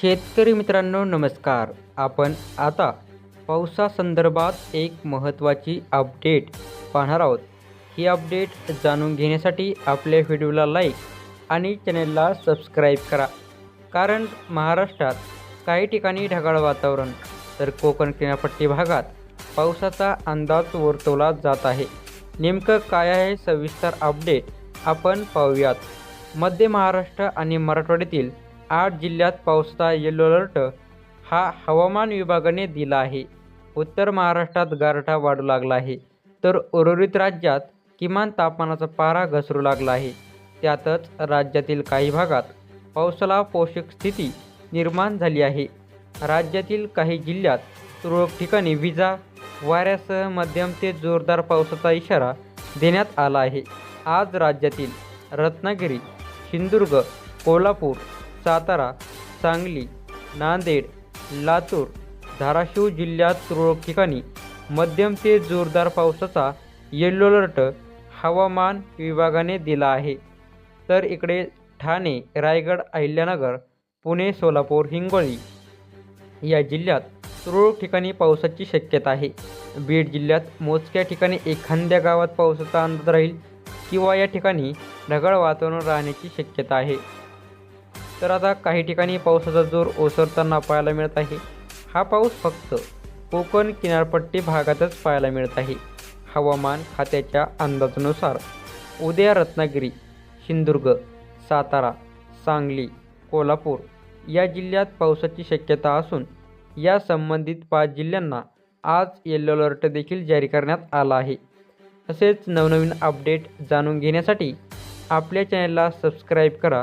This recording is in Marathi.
शेतकरी मित्रांनो नमस्कार. आपण आता पावसासंदर्भात एक महत्त्वाची अपडेट पाहणार आहोत. ही अपडेट जाणून घेण्यासाठी आपल्या व्हिडिओला लाईक आणि चॅनेलला सबस्क्राईब करा. कारण महाराष्ट्रात काही ठिकाणी ढगाळ वातावरण तर कोकण किनारपट्टी भागात पावसाचा अंदाज वर्तवला जात आहे. नेमकं काय आहे सविस्तर अपडेट आपण पाहूयात. मध्य महाराष्ट्र आणि मराठवाड्यातील आठ जिल्ह्यात पावसाचा येलो अलर्ट हा हवामान विभागाने दिला आहे. उत्तर महाराष्ट्रात गारठा वाढू लागला आहे. तर उर्वरित राज्यात किमान तापमानाचा पारा घसरू लागला आहे. त्यातच राज्यातील काही भागात पावसाला पोषक स्थिती निर्माण झाली आहे. राज्यातील काही जिल्ह्यात तुरळक ठिकाणी विजा वाऱ्यासह मध्यम ते जोरदार पावसाचा इशारा देण्यात आला आहे. आज राज्यातील रत्नागिरी सिंधुदुर्ग कोल्हापूर सातारा सांगली नांदेड लातूर धाराशिव जिल्ह्यात तुरळक ठिकाणी मध्यम ते जोरदार पावसाचा येलो अलर्ट हवामान विभागाने दिला आहे. तर इकडे ठाणे रायगड अहिल्यानगर पुणे सोलापूर हिंगोली या जिल्ह्यात तुरळक ठिकाणी पावसाची शक्यता आहे. बीड जिल्ह्यात मोजक्या ठिकाणी एखाद्या गावात पावसाचा अंदाज राहील किंवा या ठिकाणी ढगाळ वातावरण राहण्याची शक्यता आहे. तर आता काही ठिकाणी पावसाचा जोर ओसरताना पाहायला मिळत आहे. हा पाऊस फक्त कोकण किनारपट्टी भागातच पाहायला मिळत आहे. हवामान खात्याच्या अंदाजानुसार उद्या रत्नागिरी सिंधुदुर्ग सातारा सांगली कोल्हापूर या जिल्ह्यात पावसाची शक्यता असून या संबंधित पाच जिल्ह्यांना आज येलो अलर्ट देखील जारी करण्यात आला आहे. तसेच नवनवीन अपडेट जाणून घेण्यासाठी आपल्या चॅनलला सबस्क्राईब करा.